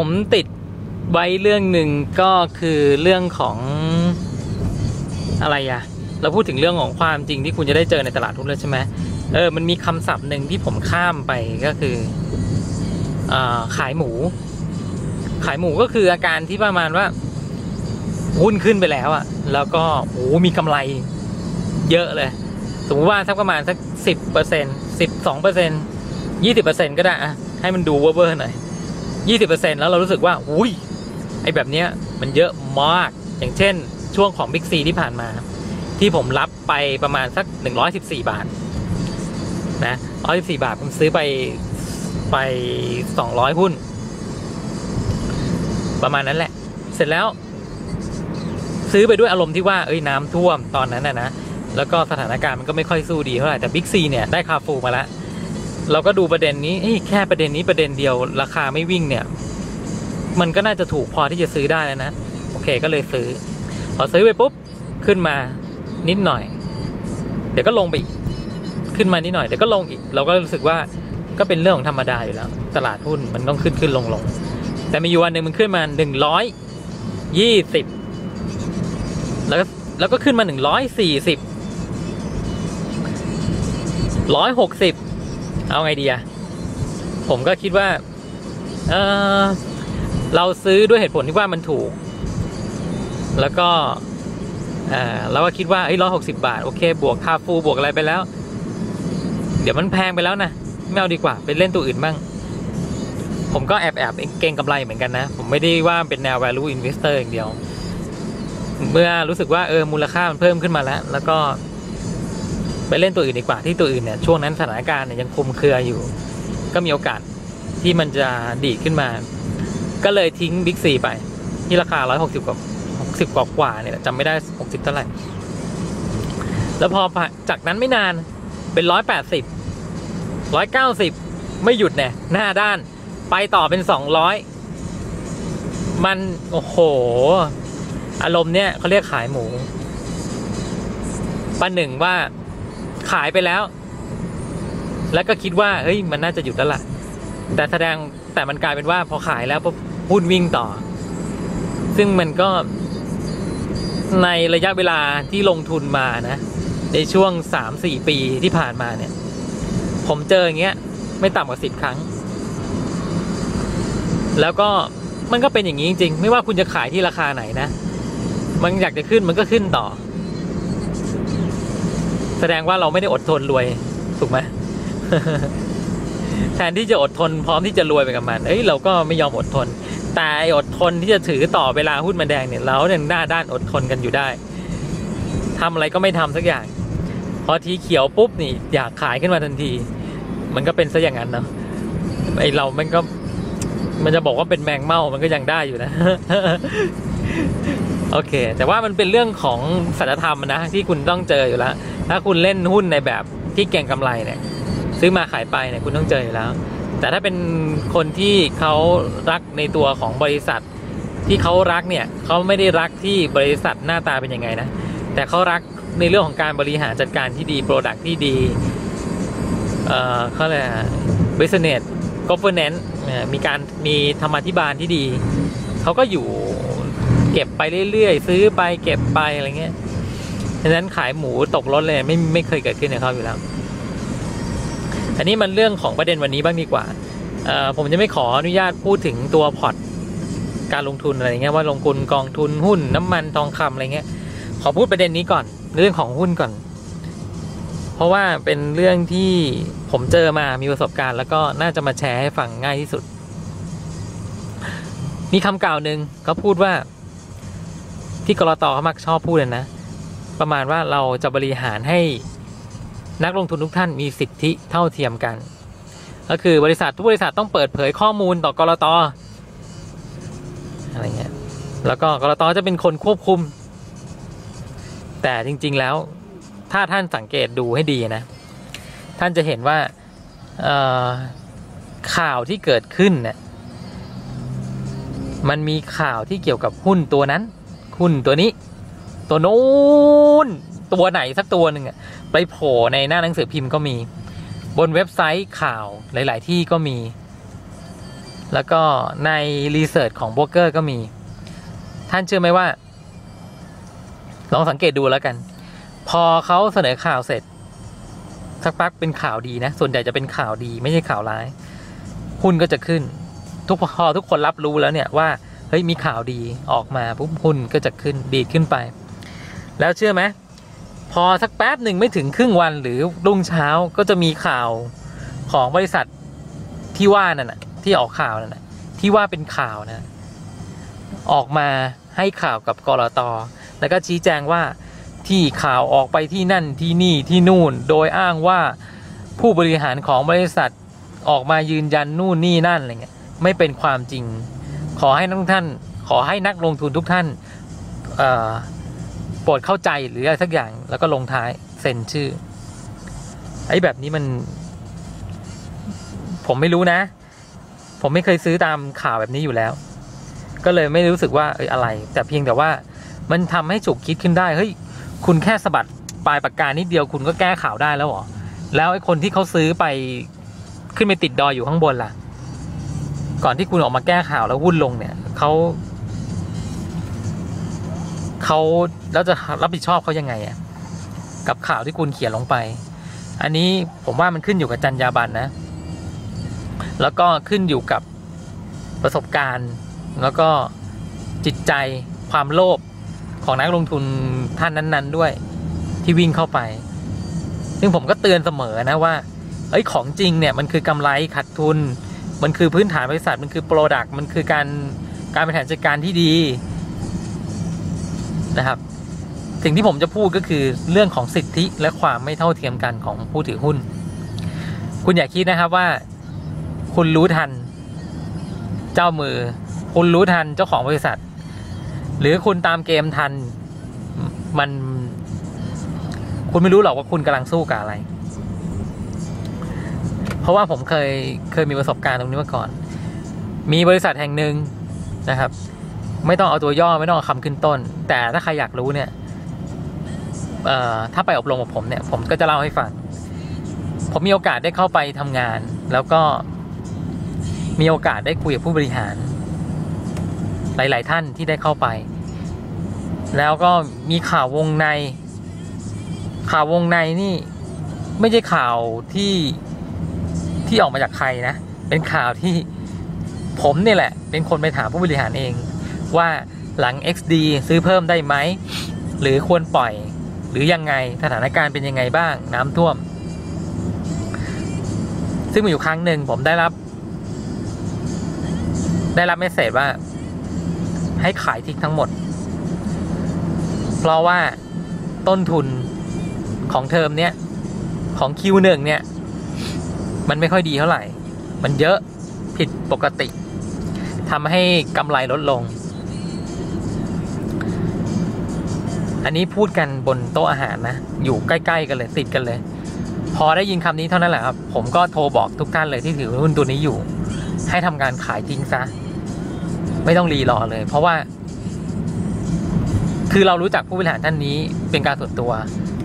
ผมติดไว้เรื่องหนึ่งก็คือเรื่องของอะไรอะเราพูดถึงเรื่องของความจริงที่คุณจะได้เจอในตลาดทุนแล้วใช่ไหมเออมันมีคำศัพท์หนึ่งที่ผมข้ามไปก็คืออขายหมู ขายหมูก็คืออาการที่ประมาณว่าหุ้นขึ้นไปแล้วอะแล้วก็โอ้มีกำไรเยอะเลย สมมติว่าสักประมาณสักสิบเปอร์เซ็นต์สิบสองเปอร์เซ็นต์ยี่สิบเปอร์เซ็นต์ก็ได้อะให้มันดูเวอร์เวอร์หน่อย 20%แล้วเรารู้สึกว่าอุ้ยไอแบบเนี้ยมันเยอะมากอย่างเช่น ช่วงของบิ๊กซีที่ผ่านมา ที่ผมรับไปประมาณสัก 114 บาทนะ114 บาท ผมซื้อไปไป 200 หุ้น ประมาณนั้นแหละ เสร็จแล้ว ซื้อไปด้วยอารมณ์ที่ว่าเอ้ยน้ำท่วมตอนนั้นนะนะแล้วก็สถานการณ์มันก็ไม่ค่อยสู้ดีเท่าไหร่แต่บิ๊กซีเนี่ยได้คาฟูมาแล้ว เราก็ดูประเด็นนี้แค่ประเด็นนี้ประเด็นเดียว ราคาไม่วิ่งเนี่ย มันก็น่าจะถูกพอที่จะซื้อได้แล้วนะ โอเคก็เลยซื้อ พอซื้อไปปุ๊บ ขึ้นมานิดหน่อย เดี๋ยวก็ลงไปอีก ขึ้นมานิดหน่อยเดี๋ยวก็ลงอีก เราก็รู้สึกว่าก็เป็นเรื่องของธรรมดาอยู่แล้ว ตลาดหุ้นมันต้องขึ้นขึ้นลงลงแต่มีอยู่วันหนึ่งมันขึ้นมาหนึ่งร้อยยี่สิบแล้วก็แล้วก็ขึ้นมาหนึ่งร้อยสี่สิบร้อยหกสิบ เอาไงดีอะผมก็คิดว่าเออเราซื้อด้วยเหตุผลที่ว่ามันถูก แล้วก็อ่าเราก็คิดว่าเอ้ยร้อยหกสิบาท โอเค บวกค่าฟูบวกอะไรไปแล้ว เดี๋ยวมันแพงไปแล้วนะไม่เอาดีกว่าไปเล่นตัวอื่นบ้าง ผมก็แอบแอบเก่งกำไรเหมือนกันนะ ผมไม่ได้ว่าเป็นแนว value investor อย่างเดียว เมื่อรู้สึกว่าเออมูลค่ามันเพิ่มขึ้นมาแล้ว แล้วก็ ไปเล่นตัวอื่นดีกว่าที่ตัวอื่นเนี่ยช่วงนั้นสถานการณ์เนี่ยยังคลุมเครืออยู่ ก็มีโอกาสที่มันจะดีขึ้นมา ก็เลยทิ้งบิ๊กซีไป ที่ราคา 160 กว่า 60 กว่ากว่าเนี่ยจำไม่ได้ 60 เท่าไหร่ แล้วพอจากนั้นไม่นานเป็น 180 190 ไม่หยุดเนี่ยหน้าด้านไปต่อเป็น 200 มัน โอ้โห อารมณ์เนี่ยเขาเรียกขายหมูประหนึ่งว่า ขายไปแล้ว แล้วก็คิดว่าเฮ้ยมันน่าจะหยุดแล้วล่ะ แต่แสดงแต่มันกลายเป็นว่าพอขายแล้วปุ๊บหุ้นวิ่งต่อ ซึ่งมันก็ในระยะเวลาที่ลงทุนมานะ ในช่วงสามสี่ปีที่ผ่านมาเนี่ย ผมเจออย่างเงี้ย ไม่ต่ำกว่าสิบครั้ง แล้วก็มันก็เป็นอย่างนี้จริงๆ ไม่ว่าคุณจะขายที่ราคาไหนนะ มันอยากจะขึ้นมันก็ขึ้นต่อ แสดงว่าเราไม่ได้อดทนรวย ถูกไหมแทนที่จะอดทนพร้อมที่จะรวยไปกับมัน เอ้ยเราก็ไม่ยอมอดทน แต่อดทนที่จะถือต่อเวลาหุ้นมันแดงเนี่ยเราเนี่ยหน้าด้านอดทนกันอยู่ได้ทำอะไรก็ไม่ทำสักอย่าง พอทีเขียวปุ๊บนี่อยากขายขึ้นมาทันที มันก็เป็นซะอย่างนั้นเนาะไอเรา มันก็ มันจะบอกว่าเป็นแมงเม่ามันก็ยังได้อยู่นะ โอเค แต่ว่ามันเป็นเรื่องของสัจธรรมนะที่คุณต้องเจออยู่แล้ว ถ้าคุณเล่นหุ้นในแบบที่เก่งกำไรเนี่ย ซื้อมาขายไปเนี่ยคุณต้องเจออยู่แล้ว แต่ถ้าเป็นคนที่เขารักในตัวของบริษัท ที่เขารักเนี่ยเขาไม่ได้รักที่บริษัทหน้าตาเป็นยังไงนะ แต่เขารักในเรื่องของการบริหารจัดการที่ดีโปรดักที่ดี เอ่อเขาเรียก business governance เนี่ยมีการมีธรรมาธิบาลที่ดี เขาก็อยู่เก็บไปเรื่อยๆ ซื้อไปเก็บไปอะไรเงี้ย ฉะนั้นขายหมูตกรถเลยไม่ไม่เคยเกิดขึ้นในเขาอยู่แล้ว อันนี้มันเรื่องของประเด็นวันนี้บ้างดีกว่า ผมจะไม่ขออนุญาตพูดถึงตัวพอร์ตการลงทุนอะไรเงี้ยว่าลงทุนกองทุนหุ้นน้ำมันทองคำอะไรเงี้ย ขอพูดประเด็นนี้ก่อนเรื่องของหุ้นก่อน เพราะว่าเป็นเรื่องที่ผมเจอมามีประสบการณ์ แล้วก็น่าจะมาแชร์ให้ฟังง่ายที่สุด มีคำกล่าวหนึ่งเขาพูดว่า ที่กรตเขามักชอบพูดเลยนะ ประมาณว่าเราจะบริหารให้นักลงทุนทุกท่านมีสิทธิเท่าเทียมกัน ก็คือบริษัททุกบริษัทต้องเปิดเผยข้อมูลต่อกรตอะไรเงี้ยแล้วก็กรตจะเป็นคนควบคุม แต่จริง ๆแล้วถ้าท่านสังเกตดูให้ดีนะ ท่านจะเห็นว่าข่าวที่เกิดขึ้นเนี่ยมันมีข่าวที่เกี่ยวกับหุ้นตัวนั้น หุ้นตัวนี้ ตัวนู้นตัวไหนสักตัวหนึ่งอะไปโผล่ในหน้าหนังสือพิมพ์ก็มี บนเว็บไซต์ข่าวหลาย ๆ ที่ก็มี แล้วก็ในรีเสิร์ชของโบรกเกอร์ก็มี ท่านเชื่อไหมว่า ลองสังเกตดูแล้วกัน พอเขาเสนอข่าวเสร็จ สักพักเป็นข่าวดีนะ ส่วนใหญ่จะเป็นข่าวดีไม่ใช่ข่าวร้าย หุ้นก็จะขึ้น ทุกพอทุกคนรับรู้แล้วเนี่ยว่าเฮ้ยมีข่าวดีออกมาปุ๊บหุ้นก็จะขึ้นดีดขึ้นไป แล้วเชื่อไหมพอสักแป๊บหนึ่งไม่ถึงครึ่งวันหรือรุ่งเช้าก็จะมีข่าวของบริษัทที่ว่านั่นนะที่ออกข่าวนั่นนะที่ว่าเป็นข่าวนะออกมาให้ข่าวกับกรตแล้วก็ชี้แจงว่าที่ข่าวออกไปที่นั่นที่นี่ที่นู่น โดยอ้างว่าผู้บริหารของบริษัทออกมายืนยันนู่นนี่นั่นอะไรเงี้ยไม่เป็นความจริง ขอให้นักท่าน ขอให้นักลงทุนทุกท่านเอ่อ ปรดเข้าใจหรืออะไรสักอย่างแล้วก็ลงท้ายเซ็นชื่อ ไอ้แบบนี้มัน ผมไม่รู้นะ ผมไม่เคยซื้อตามข่าวแบบนี้อยู่แล้ว ก็เลยไม่รู้สึกว่าเอออะไร แต่เพียงแต่ว่ามันทำให้จุกคิดขึ้นได้เฮ้ยคุณแค่สะบัดปลายปากกานิดเดียวคุณก็แก้ข่าวได้แล้วหรอแล้วไอ้คนที่เขาซื้อไปขึ้นไปติดดอยอยู่ข้างบนล่ะ ก่อนที่คุณออกมาแก้ข่าวแล้วหุ้นลงเนี่ยเขา เขาแล้วจะรับผิดชอบเขายังไงอะกับข่าวที่คุณเขียนลงไป อันนี้ผมว่ามันขึ้นอยู่กับจรรยาบรรณนะ แล้วก็ขึ้นอยู่กับประสบการณ์ แล้วก็จิตใจความโลภของนักลงทุนท่านนั้น ๆ ด้วยที่วิ่งเข้าไป ซึ่งผมก็เตือนเสมอนะว่าเอ้ยของจริงเนี่ยมันคือกำไรขาดทุน มันคือพื้นฐานบริษัท มันคือโปรดักต์มันคือการการบริหารจัดการที่ดี นะครับ สิ่งที่ผมจะพูดก็คือเรื่องของสิทธิและความไม่เท่าเทียมกันของผู้ถือหุ้น คุณอย่าคิดนะครับว่า คุณรู้ทัน เจ้ามือ คุณรู้ทันเจ้าของบริษัท หรือคุณตามเกมทันมันคุณไม่รู้หรอกว่าคุณกำลังสู้กับอะไร เพราะว่าผมเคยเคยมีประสบการณ์ตรงนี้มาก่อน มีบริษัทแห่งหนึ่งนะครับ ไม่ต้องเอาตัวย่อไม่ต้องเอาคำขึ้นต้น แต่ถ้าใครอยากรู้เนี่ยถ้าไปอบรมกับผมเนี่ย ผมก็จะเล่าให้ฟัง ผมมีโอกาสได้เข้าไปทำงาน แล้วก็มีโอกาสได้คุยกับผู้บริหาร หลาย ๆ ท่านที่ได้เข้าไป แล้วก็มีข่าววงใน ข่าววงในนี่ ไม่ใช่ข่าวที่ที่ออกมาจากใครนะ เป็นข่าวที่ผมนี่แหละ เป็นคนไปถามผู้บริหารเอง ว่าหลัง XD ซื้อเพิ่มได้ไหม หรือควรปล่อย หรือยังไงสถานการณ์เป็นยังไงบ้างน้ำท่วม ซึ่งมีอยู่ครั้งหนึ่งผมได้รับ ได้รับเมสเซจว่า ให้ขายทิ้งทั้งหมด เพราะว่าต้นทุนของเทอมเนี้ย ของ Q1 เนี่ย มันไม่ค่อยดีเท่าไหร่ มันเยอะผิดปกติทำให้กำไรลดลง อันนี้พูดกันบนโต๊ะอาหารนะ อยู่ใกล้ๆกันเลยติดกันเลย พอได้ยินคำนี้เท่านั้นแหละครับ ผมก็โทรบอกทุกท่านเลยที่ถือหุ้นตัวนี้อยู่ ให้ทำการขายทิ้งซะ ไม่ต้องรีรอเลย เพราะว่า คือเรารู้จักผู้บริหารท่านนี้เป็นการส่วนตัว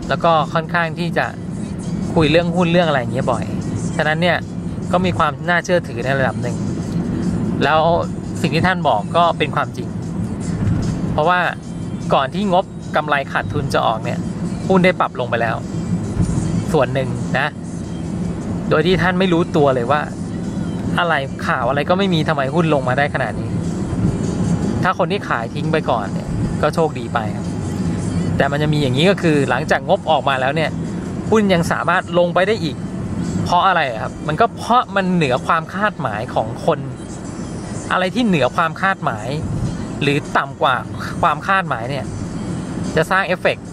แล้วก็ค่อนข้างที่จะคุยเรื่องหุ้นเรื่องอะไรอย่างเงี้ยบ่อย ฉะนั้นเนี่ยก็มีความน่าเชื่อถือในระดับหนึ่ง แล้วสิ่งที่ท่านบอกก็เป็นความจริง เพราะว่าก่อนที่งบ กำไรขาดทุนจะออกเนี่ยหุ้นได้ปรับลงไปแล้ว ส่วนหนึ่งนะ โดยที่ท่านไม่รู้ตัวเลยว่า อะไรข่าวอะไรก็ไม่มีทำไมหุ้นลงมาได้ขนาดนี้ ถ้าคนที่ขายทิ้งไปก่อนเนี่ย ก็โชคดีไปครับแต่มันจะมีอย่างนี้ก็คือหลังจากงบออกมาแล้วเนี่ย หุ้นยังสามารถลงไปได้อีก เพราะอะไรครับมันก็เพราะมันเหนือความคาดหมายของคน อะไรที่เหนือความคาดหมาย หรือต่ำกว่าความคาดหมายเนี่ย จะสร้างเอฟเฟกต์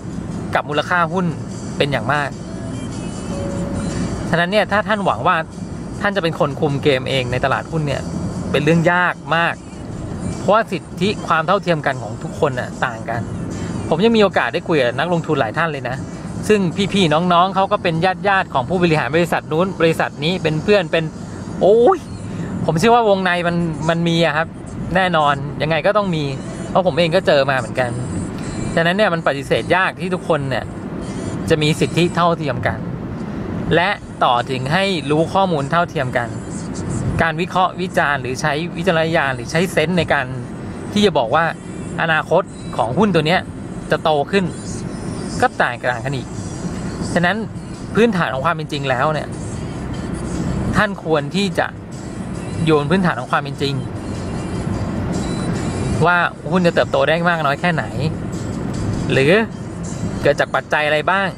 กับมูลค่าหุ้นเป็นอย่างมาก ฉะนั้นเนี่ยถ้าท่านหวังว่าท่านจะเป็นคนคุมเกมเองในตลาดหุ้นเนี่ยเป็นเรื่องยากมาก เพราะว่าสิทธิความเท่าเทียมกันของทุกคนน่ะต่างกัน ผมยังมีโอกาสได้คุยกับนักลงทุนหลายท่านเลยนะ ซึ่งพี่ๆน้องๆเขาก็เป็นญาติญาติๆของผู้บริหารบริษัทนู้นบริษัทนี้เป็นเพื่อนเป็น โอ้ยผมเชื่อว่าวงในมันมันมีอะครับ แน่นอนยังไงก็ต้องมี เพราะผมเองก็เจอมาเหมือนกัน ฉะนั้นเนี่ยมันปฏิเสธยากที่ทุกคนเนี่ยจะมีสิทธิเท่าเทียมกัน และต่อถึงให้รู้ข้อมูลเท่าเทียมกัน การวิเคราะห์วิจารณ์หรือใช้วิจารณญาณหรือใช้เซนส์ในการที่จะบอกว่าอนาคตของหุ้นตัวเนี้ยจะโตขึ้นก็ต่างกันอีก ฉะนั้นพื้นฐานของความเป็นจริงแล้วเนี่ยท่านควรที่จะโยนพื้นฐานของความเป็นจริง ว่าหุ้นจะเติบโตได้มากน้อยแค่ไหน หรือเกิดจากปัจจัยอะไรบ้าง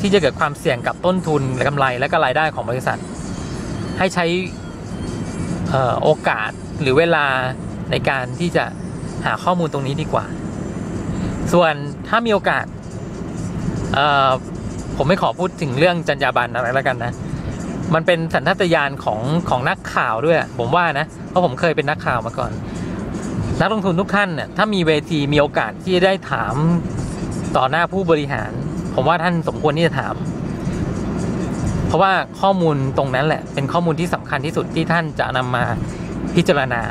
ที่จะเกิดความเสี่ยงกับต้นทุนและกำไรและก็รายได้ของบริษัท ให้ใช้ออโอกาสหรือเวลาในการที่จะหาข้อมูลตรงนี้ดีกว่า ส่วนถ้ามีโอกาส ผมไม่ขอพูดถึงเรื่องจรรยาบรรณอะไรแล้วกันนะ มันเป็นสัญชาตญาณของของนักข่าวด้วย ผมว่านะ เพราะผมเคยเป็นนักข่าวมาก่อน นักลงทุนทุกท่านเนี่ยถ้ามีเวทีมีโอกาสที่จะได้ถาม ต่อหน้าผู้บริหาร ผมว่าท่านสมควรที่จะถาม เพราะว่าข้อมูลตรงนั้นแหละ เป็นข้อมูลที่สำคัญที่สุดที่ท่านจะนำมาพิจารณา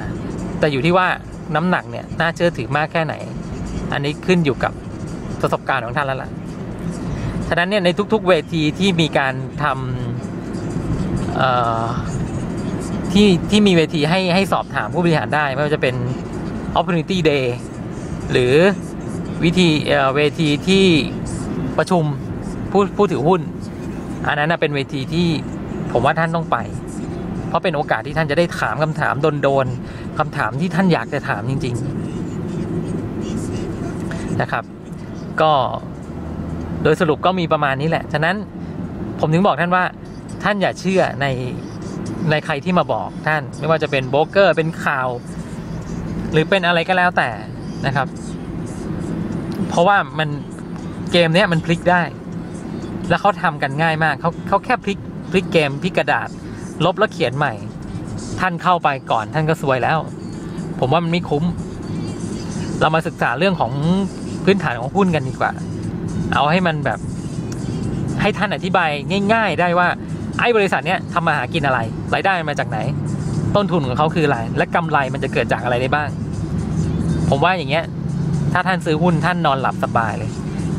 แต่อยู่ที่ว่าน้ำหนักเนี่ยน่าเชื่อถือมากแค่ไหน อันนี้ขึ้นอยู่กับประสบการณ์ของท่านแล้วล่ะฉะนั้นเนี่ยในทุกๆเวทีที่มีการทำที่ที่มีเวทีให้ให้สอบถามผู้บริหารได้ ไม่ว่าจะเป็น opportunity day หรือ วิธีเวทีที่ประชุมผู้ผู้ถือหุ้น อันนั้นนะเป็นเวทีที่ผมว่าท่านต้องไป เพราะเป็นโอกาสที่ท่านจะได้ถามคำถามโดนๆคำถามที่ท่านอยากจะถามจริง ๆนะครับ ก็โดยสรุปก็มีประมาณนี้แหละ ฉะนั้นผมถึงบอกท่านว่าท่านอย่าเชื่อในในใครที่มาบอกท่าน ไม่ว่าจะเป็นโบรกเกอร์เป็นข่าว หรือเป็นอะไรก็แล้วแต่นะครับ เพราะว่ามันเกมเนี้ยมันพลิกได้ แล้วเขาทำกันง่ายมากเขาเขาแค่พลิกพลิกเกมพลิกกระดาษ ลบแล้วเขียนใหม่ ท่านเข้าไปก่อนท่านก็ซวยแล้ว ผมว่ามันไม่คุ้ม เรามาศึกษาเรื่องของพื้นฐานของหุ้นกันดีกว่า เอาให้มันแบบ ให้ท่านอธิบายง่าย ๆ ได้ว่าไอ้บริษัทเนี้ยทำมาหากินอะไรรายได้มันมาจากไหน ต้นทุนของเขาคืออะไรและกำไรมันจะเกิดจากอะไรได้บ้าง ผมว่าอย่างเงี้ย ถ้าท่านซื้อหุ้นท่านนอนหลับสบายเลย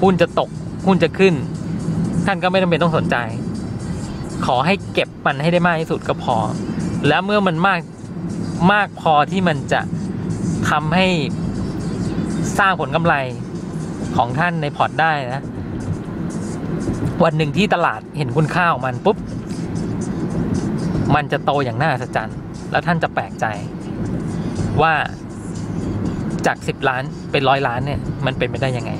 หุ้นจะตกหุ้นจะขึ้น ท่านก็ไม่จำเป็นต้องสนใจ ขอให้เก็บมันให้ได้มากที่สุดก็พอ แล้วเมื่อมันมากมากพอที่มันจะทำให้สร้างผลกำไรของท่านในพอร์ตได้นะ วันหนึ่งที่ตลาดเห็นคุณค่าของมันปุ๊บ มันจะโตอย่างน่าอัศจรรย์ แล้วท่านจะแปลกใจว่า จากสิบล้านเป็นร้อยล้านเนี่ยมันเป็นไปได้ยังไง